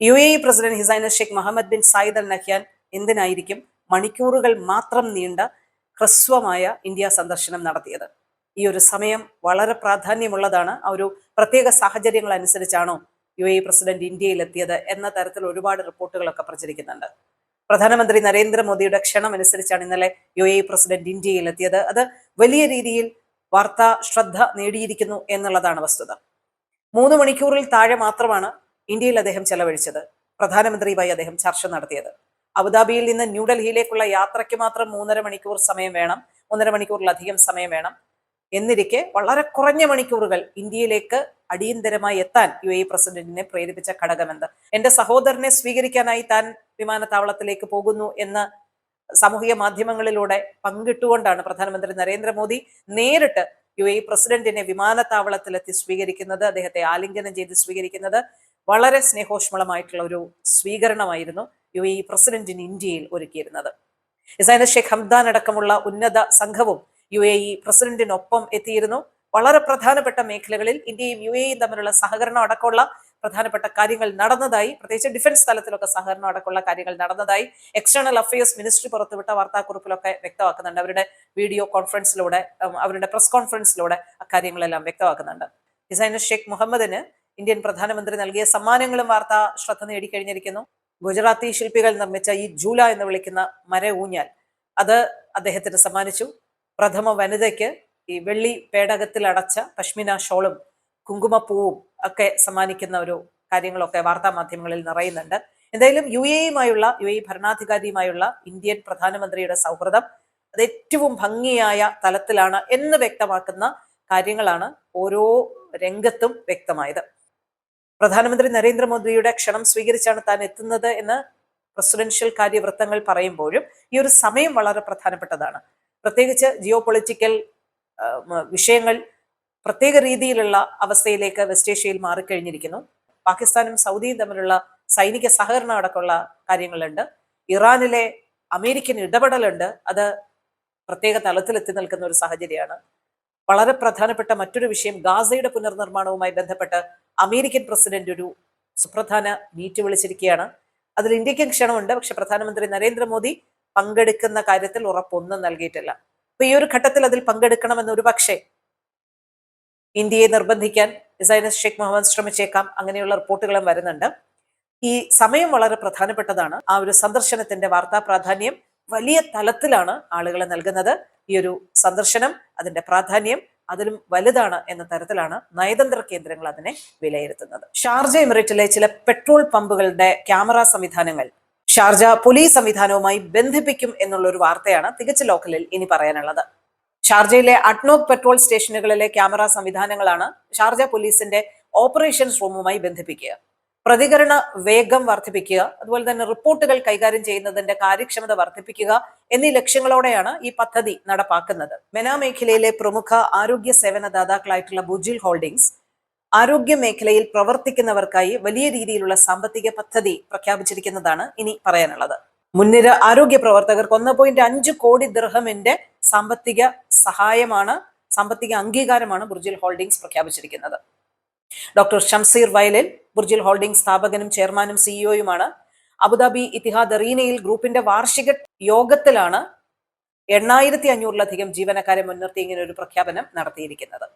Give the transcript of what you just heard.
U A E president ഹിസൈന Sheikh Mohammed bin Zayed Al Nahyan എന്തിനായിരിക്കും മണിക്കൂറുകൾ മാത്രം നീണ്ട ഹ്രസ്വമായ ഇന്ത്യ സന്ദർശനം നടത്തിയത്? ഈ ഒരു സമയം വളരെ പ്രാധാന്യമുള്ളതാണ്. ആ ഒരു പ്രത്യേക സാഹചര്യങ്ങൾ അനുസരിച്ചാണോ യു എ പ്രസിഡന്റ് ഇന്ത്യയിലെത്തിയത് എന്ന തരത്തിൽ ഒരുപാട് റിപ്പോർട്ടുകളൊക്കെ പ്രചരിക്കുന്നുണ്ട്. പ്രധാനമന്ത്രി നരേന്ദ്രമോദിയുടെ ക്ഷണം അനുസരിച്ചാണ് ഇന്നലെ യു എ പ്രസിഡന്റ് ഇന്ത്യയിലെത്തിയത്. അത് വലിയ രീതിയിൽ വാർത്താ ശ്രദ്ധ നേടിയിരിക്കുന്നു എന്നുള്ളതാണ് വസ്തുത. മൂന്ന് മണിക്കൂറിൽ താഴെ മാത്രമാണ് ഇന്ത്യയിൽ അദ്ദേഹം ചെലവഴിച്ചത് പ്രധാനമന്ത്രിയുമായി അദ്ദേഹം ചർച്ച നടത്തിയത്. അബുദാബിയിൽ നിന്ന് ന്യൂഡൽഹിയിലേക്കുള്ള യാത്രയ്ക്ക് മാത്രം മൂന്നര മണിക്കൂർ സമയം വേണം ഒന്നര മണിക്കൂറിലധികം സമയം വേണം. എന്നിരിക്കെ വളരെ കുറഞ്ഞ മണിക്കൂറുകൾ ഇന്ത്യയിലേക്ക് അടിയന്തരമായി എത്താൻ യു എ പ്രസിഡന്റിനെ പ്രേരിപ്പിച്ച ഘടകമെന്ത്? എന്റെ സഹോദരനെ സ്വീകരിക്കാനായി താൻ വിമാനത്താവളത്തിലേക്ക് പോകുന്നു എന്ന് സാമൂഹിക മാധ്യമങ്ങളിലൂടെ പങ്കിട്ടുകൊണ്ടാണ് പ്രധാനമന്ത്രി നരേന്ദ്രമോദി നേരിട്ട് യു എ പ്രസിഡന്റിനെ വിമാനത്താവളത്തിലെത്തി സ്വീകരിക്കുന്നത് അദ്ദേഹത്തെ ആലിംഗനം ചെയ്ത് സ്വീകരിക്കുന്നത്. വളരെ സ്നേഹോഷ്മളമായിട്ടുള്ള ഒരു സ്വീകരണമായിരുന്നു യു എ പ്രസിഡന്റിന് ഇന്ത്യയിൽ ഒരുക്കിയിരുന്നത്. ഇസൈന ഷെയ്ഖ് ഹംദാൻ അടക്കമുള്ള ഉന്നത സംഘവും യു എ ഇ പ്രസിഡന്റിനൊപ്പം എത്തിയിരുന്നു. വളരെ പ്രധാനപ്പെട്ട മേഖലകളിൽ ഇന്ത്യയും യു എയും തമ്മിലുള്ള സഹകരണം അടക്കമുള്ള പ്രധാനപ്പെട്ട കാര്യങ്ങൾ നടന്നതായി പ്രത്യേകിച്ച് ഡിഫൻസ് തലത്തിലൊക്കെ സഹകരണം അടക്കമുള്ള കാര്യങ്ങൾ നടന്നതായി എക്സ്റ്റേണൽ അഫയേഴ്സ് മിനിസ്ട്രി പുറത്തുവിട്ട വാർത്താക്കുറിപ്പിലൊക്കെ വ്യക്തമാക്കുന്നുണ്ട്. അവരുടെ വീഡിയോ കോൺഫറൻസിലൂടെ അവരുടെ പ്രസ് കോൺഫറൻസിലൂടെ അക്കാര്യങ്ങളെല്ലാം വ്യക്തമാക്കുന്നുണ്ട്. ഡിസൈനർ ഷെയ്ഖ് മുഹമ്മദിന് ഇന്ത്യൻ പ്രധാനമന്ത്രി നൽകിയ സമ്മാനങ്ങളും വാർത്ത ശ്രദ്ധ നേടിക്കഴിഞ്ഞിരിക്കുന്നു. ഗുജറാത്തി ശില്പികൾ നിർമ്മിച്ച ഈ ജൂല എന്ന് വിളിക്കുന്ന മര ഊഞ്ഞാൽ അത് അദ്ദേഹത്തിന് സമ്മാനിച്ചു. പ്രഥമ വനിതയ്ക്ക് ഈ വെള്ളി പേടകത്തിൽ അടച്ച പശ്മിന ഷോളും കുങ്കുമപ്പൂവും ഒക്കെ സമ്മാനിക്കുന്ന ഒരു കാര്യങ്ങളൊക്കെ വാർത്താ മാധ്യമങ്ങളിൽ നിറയുന്നുണ്ട്. എന്തായാലും യു എയുമായുള്ള യു എ ഭരണാധികാരിയുമായുള്ള ഇന്ത്യൻ പ്രധാനമന്ത്രിയുടെ സൗഹൃദം അത് ഏറ്റവും ഭംഗിയായ തലത്തിലാണ് എന്ന് വ്യക്തമാക്കുന്ന കാര്യങ്ങളാണ് ഓരോ രംഗത്തും വ്യക്തമായത്. പ്രധാനമന്ത്രി നരേന്ദ്രമോദിയുടെ ക്ഷണം സ്വീകരിച്ചാണ് താൻ എത്തുന്നത് എന്ന് പ്രസിഡൻഷ്യൽ കാര്യവൃത്തങ്ങൾ പറയുമ്പോഴും ഈ ഒരു സമയം വളരെ പ്രധാനപ്പെട്ടതാണ്. പ്രത്യേകിച്ച് ജിയോ പൊളിറ്റിക്കൽ വിഷയങ്ങൾ പ്രത്യേക രീതിയിലുള്ള അവസ്ഥയിലേക്ക് വെസ്റ്റ് ഏഷ്യയിൽ മാറിക്കഴിഞ്ഞിരിക്കുന്നു. പാകിസ്ഥാനും സൗദിയും തമ്മിലുള്ള സൈനിക സഹകരണം അടക്കമുള്ള കാര്യങ്ങളുണ്ട്. ഇറാനിലെ അമേരിക്കൻ ഇടപെടലുണ്ട്. അത് പ്രത്യേക തലത്തിൽ എത്തി നിൽക്കുന്ന ഒരു സാഹചര്യമാണ്. വളരെ പ്രധാനപ്പെട്ട മറ്റൊരു വിഷയം ഗാസയുടെ പുനർനിർമ്മാണവുമായി ബന്ധപ്പെട്ട് അമേരിക്കൻ പ്രസിഡന്റ് ഒരു സുപ്രധാന മീറ്റ് വിളിച്ചിരിക്കുകയാണ്. അതിൽ ഇന്ത്യക്കും ക്ഷണമുണ്ട്. പക്ഷെ പ്രധാനമന്ത്രി നരേന്ദ്രമോദി പങ്കെടുക്കുന്ന കാര്യത്തിൽ ഉറപ്പൊന്നും നൽകിയിട്ടില്ല. അപ്പൊ ഈ ഒരു ഘട്ടത്തിൽ അതിൽ പങ്കെടുക്കണമെന്ന് ഒരു പക്ഷേ ഇന്ത്യയെ നിർബന്ധിക്കാൻ ഇസൈനസ് ഷെയ്ഖ് മുഹമ്മദ് ശ്രമിച്ചേക്കാം. അങ്ങനെയുള്ള റിപ്പോർട്ടുകളും വരുന്നുണ്ട്. ഈ സമയം വളരെ പ്രധാനപ്പെട്ടതാണ്. ആ ഒരു സന്ദർശനത്തിന്റെ വാർത്താ പ്രാധാന്യം വലിയ തലത്തിലാണ് ആളുകളെ നൽകുന്നത്. ഈ ഒരു സന്ദർശനം അതിന്റെ പ്രാധാന്യം അതിലും വലുതാണ് എന്ന തരത്തിലാണ് നയതന്ത്ര കേന്ദ്രങ്ങൾ അതിനെ വിലയിരുത്തുന്നത്. ഷാർജ എമിറേറ്റിലെ ചില പെട്രോൾ പമ്പുകളുടെ ക്യാമറ സംവിധാനങ്ങൾ ഷാർജ പോലീസ് സംവിധാനവുമായി ബന്ധിപ്പിക്കും എന്നുള്ള ഒരു വാർത്തയാണ് തികച്ച ലോക്കലിൽ ഇനി പറയാനുള്ളത്. ഷാർജയിലെ അഡ്നോക് പെട്രോൾ സ്റ്റേഷനുകളിലെ ക്യാമറ സംവിധാനങ്ങളാണ് ഷാർജ പോലീസിന്റെ ഓപ്പറേഷൻസ് റൂമുമായി ബന്ധിപ്പിക്കുക. പ്രതികരണ വേഗം വർദ്ധിപ്പിക്കുക അതുപോലെ തന്നെ റിപ്പോർട്ടുകൾ കൈകാര്യം ചെയ്യുന്നതിന്റെ കാര്യക്ഷമത വർദ്ധിപ്പിക്കുക എന്നീ ലക്ഷ്യങ്ങളോടെയാണ് ഈ പദ്ധതി നടപ്പാക്കുന്നത്. മെന മേഖലയിലെ പ്രമുഖ ആരോഗ്യ സേവന ദാതാക്കളായിട്ടുള്ള ബുജിൽ ഹോൾഡിംഗ്സ് ആരോഗ്യ മേഖലയിൽ പ്രവർത്തിക്കുന്നവർക്കായി വലിയ രീതിയിലുള്ള സാമ്പത്തിക പദ്ധതി പ്രഖ്യാപിച്ചിരിക്കുന്നതാണ് ഇനി പറയാനുള്ളത്. മുൻനിര ആരോഗ്യ പ്രവർത്തകർക്ക് ഒന്ന് പോയിന്റ് അഞ്ച് കോടി ദൃഹമിന്റെ സാമ്പത്തിക സഹായമാണ് സാമ്പത്തിക അംഗീകാരമാണ് ബുർജിൽ ഹോൾഡിംഗ്സ് പ്രഖ്യാപിച്ചിരിക്കുന്നത്. Doctor Shamseer Vayalil Burjeel Holding സ്ഥാപകനും ചെയർമാനും സിഇഒയുമാണ്. അബുദാബി ഇത്തിഹാദ് അറീനയിൽ ഗ്രൂപ്പിന്റെ വാർഷിക യോഗത്തിലാണ് എണ്ണായിരത്തി അഞ്ഞൂറിലധികം ജീവനക്കാരെ മുൻനിർത്തി ഇങ്ങനെ ഒരു പ്രഖ്യാപനം നടത്തിയിരിക്കുന്നത്.